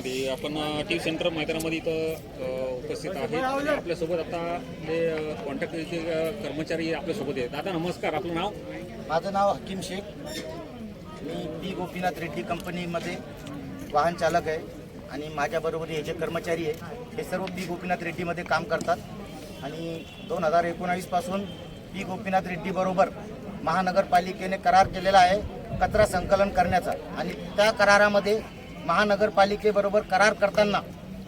मध्ये आपण T centre मैदानामध्ये इथं उपस्थित आहे. आपल्यासोबत आता जे कॉन्ट्रॅक्टरचे कर्मचारी आपल्यासोबत आहेत. दादा नमस्कार. आपलं नाव? माझं नाव हकीम शेख. मी पी गोपीनाथ रेड्डी कंपनीमध्ये वाहन चालक आहे आणि माझ्याबरोबर हे जे कर्मचारी आहे हे सर्व पी गोपीनाथ रेड्डीमध्ये काम करतात. आणि दोन हजार एकोणावीसपासून पी गोपीनाथ रेड्डीबरोबर महानगरपालिकेने करार केलेला आहे कचरा संकलन करण्याचा. आणि त्या करारामध्ये महानगरपालिकेबरोबर करार करताना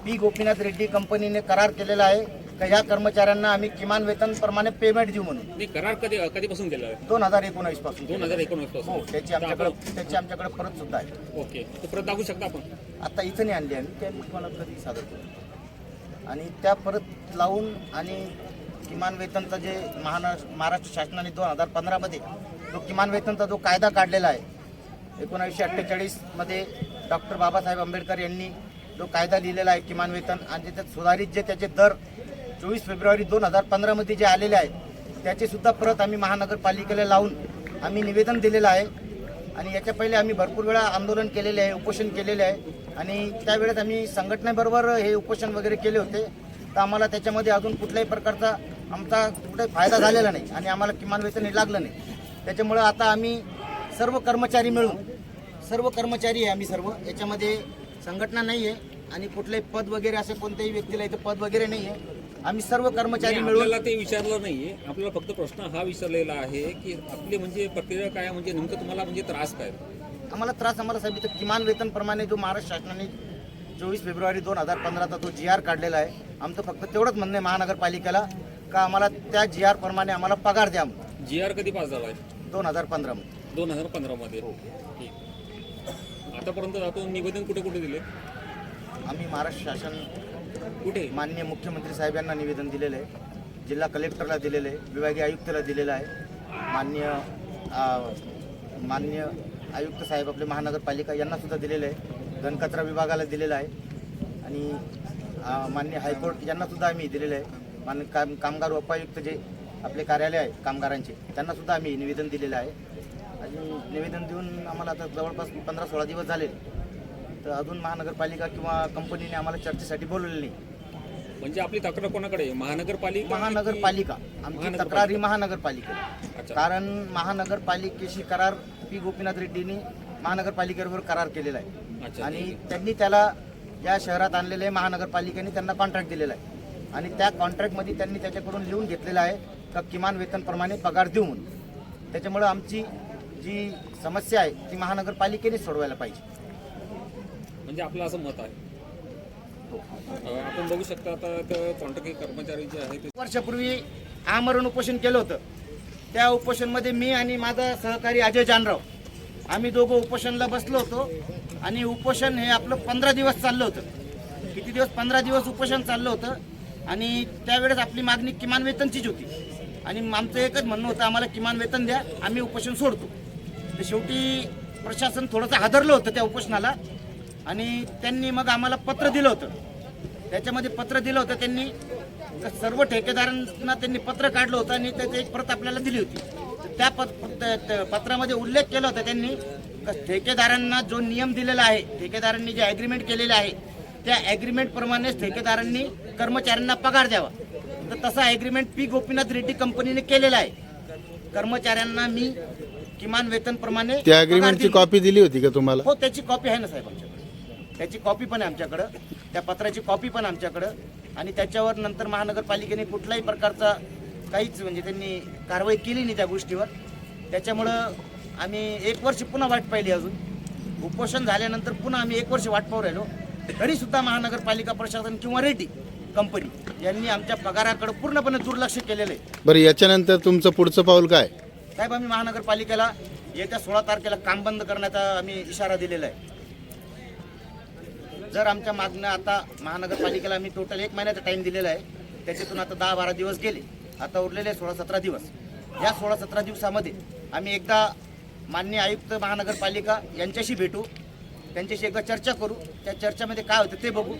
पी गोपीनाथ रेड्डी कंपनीने करार केलेला आहे. का ह्या कर्मचाऱ्यांना आम्ही किमान वेतनप्रमाणे पेमेंट देऊ म्हणून. करार कधी कधीपासून केला आहे? दोन हजार एकोणावीसपासून दोन हजार एकोणीस हो पासून त्याची आमच्याकडे त्याची आमच्याकडे परत सुद्धा आहे. ओके. परत दाखवू शकता आपण? आता इथं नाही आणली आम्ही. ते मी तुम्हाला कधी सादर करू? आणि त्या परत लावून आणि किमान वेतनचं जे महारा महाराष्ट्र शासनाने दोन हजार पंधरामध्ये जो किमान वेतनचा जो कायदा काढलेला आहे एकोणावीसशे अठ्ठेचाळीसमध्ये डॉक्टर बाबासाहेब आंबेडकर यांनी जो कायदा लिहिलेला आहे किमान वेतन आणि त्याच्यात सुधारित जे त्याचे दर चोवीस फेब्रुवारी दोन हजार पंधरामध्ये जे आलेले आहेत त्याचीसुद्धा परत आम्ही महानगरपालिकेला लावून आम्ही निवेदन दिलेलं आहे. आणि याच्या पहिले आम्ही भरपूर वेळा आंदोलन केलेले आहे उपोषण केलेले आहे. आणि त्यावेळेस आम्ही संघटनेबरोबर हे उपोषण वगैरे केले होते. तर आम्हाला त्याच्यामध्ये अजून कुठल्याही प्रकारचा आमचा कुठलाही फायदा झालेला नाही आणि आम्हाला किमान वेतन हे लागलं नाही. त्याच्यामुळं आता आम्ही सर्व कर्मचारी मिळून सर्व कर्मचारी आहे आम्ही सर्व. याच्यामध्ये संघटना नाही आहे आणि कुठलंही पद वगैरे असे कोणत्याही व्यक्तीला इथं पद वगैरे नाही आहे आम्ही सर्व कर्मचारी नाही, मिळून आपल्याला ते विचारलं नाहीये. आपल्याला फक्त प्रश्न हा विचारलेला आहे की आपली म्हणजे प्रक्रिया काय म्हणजे नेमकं तुम्हाला म्हणजे त्रास काय? आम्हाला त्रास आम्हाला साहेब इथं किमान वेतनप्रमाणे जो महाराष्ट्र शासनाने चोवीस फेब्रुवारी दोन हजार पंधराचा जो जी आर काढलेला आहे. आमचं फक्त तेवढंच म्हणणं आहे महानगरपालिकेला का आम्हाला त्या जी आर प्रमाणे आम्हाला पगार द्या जी आर कधी पास झाला आहे दोन हजार पंधरामध्ये दोन हजार पंधरामध्ये. ठीक आतापर्यंत आपण निवेदन कुठे कुठे दिले? आम्ही महाराष्ट्र शासन कुठे? माननीय मुख्यमंत्री साहेब यांना निवेदन दिलेलं आहे. जिल्हा कलेक्टरला दिलेलं आहे. विभागीय आयुक्ताला दिलेलं आहे. मान्य मान्य आयुक्त साहेब आपले महानगरपालिका यांना सुद्धा दिलेलं आहे. घनकचरा विभागाला दिलेलं आहे. आणि मान्य हायकोर्ट यांना सुद्धा आम्ही दिलेलं आहे. मान्य काम कामगार उपायुक्त जे आपले कार्यालय आहे कामगारांचे त्यांना सुद्धा आम्ही निवेदन दिलेलं आहे. आणि निवेदन देऊन आम्हाला आता जवळपास पंधरा सोळा दिवस झाले. तर अजून महानगरपालिका किंवा कंपनीने आम्हाला चर्चेसाठी बोलवलेलं नाही. म्हणजे आपली तक्रार कोणाकडे आहे? महानगरपालिका महानगरपालिका. आमची महानगरपालिका. तक्रार ही महानगरपालिकेला अच्छा. कारण महानगरपालिकेशी करार पी गोपीनाथ रेड्डींनी महानगरपालिकेबरोबर करार केलेला आहे. अच्छा. आणि त्यांनी त्याला या शहरात आणलेले महानगरपालिकेने त्यांना कॉन्ट्रॅक्ट दिलेला आहे. आणि त्या कॉन्ट्रॅक्टमध्ये त्यांनी त्याच्याकडून लिहून घेतलेलं आहे का किमान वेतनप्रमाणे पगार देऊ म्हणून त्याच्यामुळं आमची जी समस्या आहे ती महानगरपालिकेने सोडवायला पाहिजे. म्हणजे आपलं असं मत आहे. अं, आपण बघू शकता आता कॉन्ट्रॅक्ट कर्मचारी जे आहेत ते वर्षापूर्वी आमरण उपोषण केलं होतं. त्या उपोषणमध्ये मी आणि माझा सहकारी अजय जानराव आम्ही दोघं उपोषणला बसलो होतो आणि उपोषण हे आपलं पंधरा दिवस चाललं होतं. किती दिवस? पंधरा दिवस उपोषण चाललं होतं आणि त्यावेळेस आपली मागणी किमान वेतनचीच होती. आणि आमचं एकच म्हणणं होतं आम्हाला किमान वेतन द्या आम्ही उपोषण सोडतो. तर शेवटी प्रशासन थोडंसं हादरलं होतं त्या उपोषणाला. आणि त्यांनी मग आम्हाला पत्र दिलं होतं. त्याच्यामध्ये पत्र दिलं होतं त्यांनी. तर सर्व ठेकेदारांना त्यांनी पत्र काढलं होतं आणि त्याची एक प्रत आपल्याला दिली होती. त्या पत त्या पत्रामध्ये उल्लेख केला होता त्यांनी. ठेकेदारांना जो नियम दिलेला आहे ठेकेदारांनी जे ॲग्रीमेंट केलेले आहे त्या ॲग्रीमेंटप्रमाणेच ठेकेदारांनी कर्मचाऱ्यांना पगार द्यावा. तर तसा ॲग्रीमेंट पी गोपीनाथ रेड्डी कंपनीने केलेला आहे. कर्मचाऱ्यांना मी किमान वेतनप्रमाणे त्या अग्रीमेंटची. कॉपी दिली होती का तुम्हाला? हो त्याची कॉपी आहे ना साहेब आमच्याकडे. त्याची कॉपी पण आहे आमच्याकडं. त्या पत्राची कॉपी पण आमच्याकडं. आणि त्याच्यावर नंतर महानगरपालिकेने कुठल्याही प्रकारचा काहीच म्हणजे त्यांनी कारवाई केली नाही त्या गोष्टीवर. त्याच्यामुळं आम्ही एक वर्ष पुन्हा वाट पाहिली अजून. उपोषण झाल्यानंतर पुन्हा आम्ही एक वर्ष वाट पाहू राहिलो. तरी सुद्धा महानगरपालिका प्रशासन किंवा रेड्डी कंपनी यांनी आमच्या पगाराकडे पूर्णपणे दुर्लक्ष केलेलं आहे. बरं याच्यानंतर तुमचं पुढचं पाऊल काय? साहेब आम्ही महानगरपालिकेला येत्या सोळा तारखेला काम बंद करण्याचा आम्ही इशारा दिलेला आहे. जर आमच्या मागणं आता महानगरपालिकेला आम्ही टोटल एक महिन्याचा टाइम दिलेला आहे त्याच्यातून आता दहा बारा दिवस गेले आता उरलेले सोळा सतरा दिवस. या सोळा सतरा दिवसामध्ये आम्ही एकदा मान्य आयुक्त महानगरपालिका यांच्याशी भेटू त्यांच्याशी एकदा चर्चा करू त्या चर्चेमध्ये काय होतं ते बघू.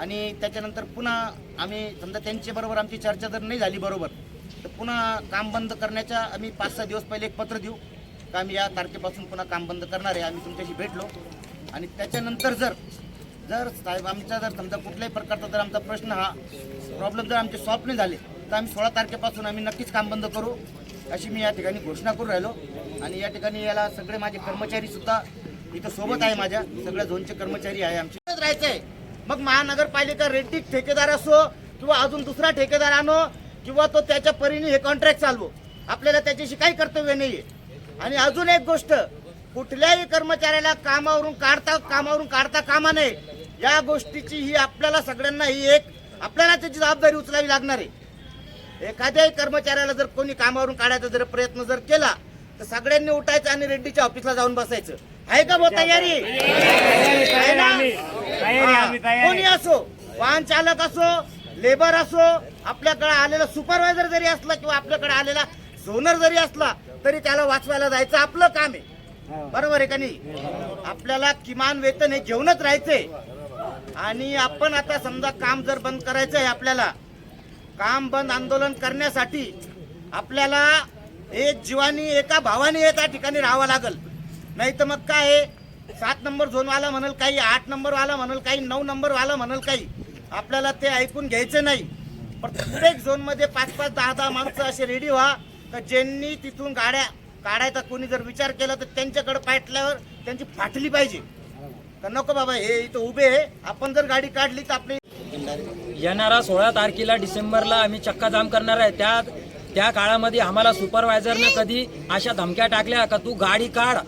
आणि त्याच्यानंतर पुन्हा आम्ही समजा त्यांच्याबरोबर आमची चर्चा जर नाही झाली बरोबर तर पुन्हा काम बंद करण्याच्या आम्ही पाच सहा दिवस पहिले एक पत्र देऊ. का आम्ही या तारखेपासून पुन्हा काम बंद करणार आहे आम्ही तुमच्याशी भेटलो. आणि त्याच्यानंतर जर जर साहेब आमचा जर समजा कुठल्याही प्रकारचा जर आमचा प्रश्न हा प्रॉब्लेम जर आमचे सॉल्व्ह नाही झाले तर आम्ही सोळा तारखेपासून आम्ही नक्कीच काम बंद करू अशी मी या ठिकाणी घोषणा करून राहिलो. आणि या ठिकाणी याला सगळे माझे कर्मचारी सुद्धा इथं सोबत आहे माझ्या सगळ्या झोनचे कर्मचारी आहे आमचे. राहायचं आहे मग महानगरपालिका रेड्डी ठेकेदार असो किंवा अजून दुसरा ठेकेदार आणो किंवा तो त्याच्या परीने हे कॉन्ट्रॅक्ट चालवो. आपल्याला त्याच्याशी काही कर्तव्य नाही आणि अजून एक गोष्ट कुठल्याही कर्मचाऱ्याला कामावरून काढता कामावरून काढता कामा नये. या गोष्टीची ही आपल्याला सगळ्यांना ही एक आपल्याला त्याची जबाबदारी उचलावी लागणार आहे. एखाद्याही कर्मचाऱ्याला जर कोणी कामावरून काढायचा जर प्रयत्न जर केला तर सगळ्यांनी उठायचं आणि रेड्डीच्या ऑफिसला जाऊन बसायचं. आहे का बो तयारी? आहे ना? हा. कोणी असो वाहन चालक असो लेबर असो आपल्याकडे आलेला सुपरवायझर जरी असला किंवा आपल्याकडे आलेला झोनर जरी असला तरी त्याला वाचवायला जायचं आपलं काम आहे. बरोबर आहे का नाही? आपल्याला किमान वेतन हे घेऊनच राहायचंय. आणि आपण आता समजा काम जर बंद करायचं आहे आपल्याला काम बंद आंदोलन करण्यासाठी आपल्याला एक जीवानी एका भावाने त्या ठिकाणी राहावं लागल. नाही तर मग काय आहे, सात नंबर झोनवाला म्हणाल काही आठ नंबर वाला म्हणाल काही नऊ नंबर वाला म्हणाल काही. आपल्याला ते ऐकून घ्यायचं नाही. प्रत्येक झोनमध्ये पाच पाच दहा दहा माणसं असे रेडी व्हा. तर ज्यांनी तिथून गाड्या काढायचा कोणी जर विचार केला तर त्यांच्याकडे पाठल्यावर त्यांची फाटली पाहिजे. तर नको बाबा हे इथं उभे आहे. आपण जर गाडी काढली तर आपली येणारा सोळा तारखेला डिसेंबरला आम्ही चक्का जाम करणार आहे. त्या त्या काळामध्ये आम्हाला सुपरवायझरनं कधी अशा धमक्या टाकल्या का तू गाडी काढ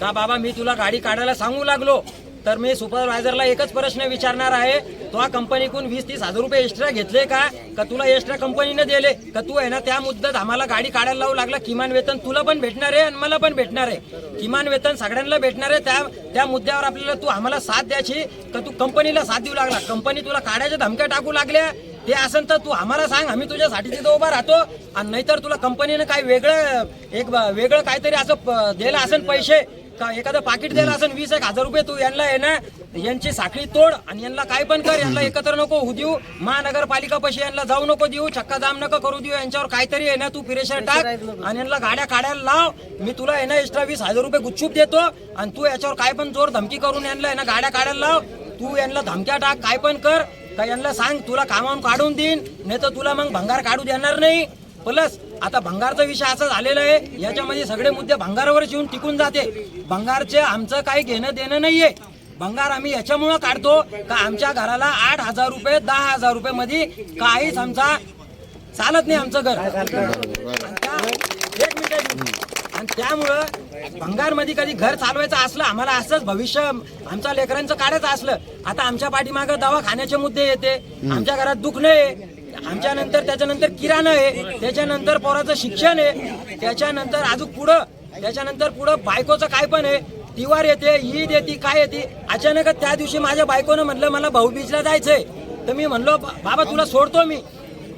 का बाबा मी तुला गाडी काढायला सांगू लागलो. तर मी सुपरवायझरला एकच प्रश्न विचारणार आहे. तो कंपनीकडून वीस तीस हजार रुपये एक्स्ट्रा घेतले का? का तुला एक्स्ट्रा कंपनीने दिले? का तू आहे ना त्या मुद्द्यात आम्हाला गाडी काढायला लावू लागला? किमान वेतन तुला पण भेटणार आहे आणि मला पण भेटणार आहे. किमान वेतन सगळ्यांना भेटणार आहे. त्या त्या मुद्द्यावर आपल्याला तू आम्हाला साथ द्यायची. का तू कंपनीला साथ देऊ लागला? कंपनी तुला काढायच्या धमक्या टाकू लागल्या. ते असेल तर तू आम्हाला सांग. आम्ही तुझ्यासाठी तिथं उभा राहतो. आणि नाहीतर तुला कंपनीनं काय वेगळं एक वेगळं काहीतरी असं प- दिलं असेल पैसे. का एखादं पाकिट दिलं असेल वीस एक हजार रुपये तू यांना आहे ना यांची साखळी तोड आणि यांना काय पण कर यांना एकत्र नको होऊ देऊ. महानगरपालिका पैसे यांना जाऊ नको देऊ चक्का जाम नको करू देऊ यांच्यावर काहीतरी आहे ना तू प्रेशर टाक आणि यांना गाड्या काढायला लाव. मी तुला आहे ना एक्स्ट्रा वीस हजार रुपये गुच्छूप देतो आणि तू याच्यावर काय पण जोर धमकी करून यांना आहे ना गाड्या काढायला लाव. तू यांना धमक्या टाक काय पण कर. का यांना सांग तुला कामावून काढून देईन नाही तर तुला मग भंगार काढू देणार नाही. प्लस आता भंगारचा विषय असा झालेला आहे याच्यामध्ये सगळे मुद्दे भंगारावरच येऊन टिकून जाते. भंगारचे आमचं काही घेणं देणं नाहीये. भंगार आम्ही याच्यामुळं काढतो का आमच्या घराला आठ हजार रुपये दहा हजार रुपये मध्ये काहीच आमचा चालत नाही आमचं घर. आणि एक मिनिट. आणि त्यामुळं भंगारमध्ये कधी घर चालवायचं असलं आम्हाला असंच भविष्य आमच्या लेकरांचं काढायचं असलं आता आमच्या पाठीमागं दवाखान्याचे मुद्दे येते. आमच्या घरात दुखणं आहे. आमच्या नंतर त्याच्यानंतर किराणा आहे त्याच्यानंतर पोराचं शिक्षण आहे त्याच्यानंतर अजून पुढं त्याच्यानंतर पुढं बायकोचं काय पण आहे तिवार येते ईद येते काय येते. अचानकच त्या दिवशी माझ्या बायकोनं म्हणलं मला भाऊबीजला जायचंय. तर मी म्हणलो बाबा तुला सोडतो मी.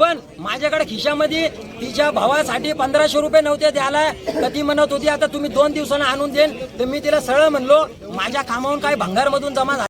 पण माझ्याकडे खिशामध्ये तिच्या भावासाठी पंधराशे रुपये नव्हते द्यायला. तर ती म्हणत होती आता तुम्ही दोन दिवसानं आणून देईन. तर मी तिला सरळ म्हणलो माझ्या कामावून काय भंगारमधून जमा झालं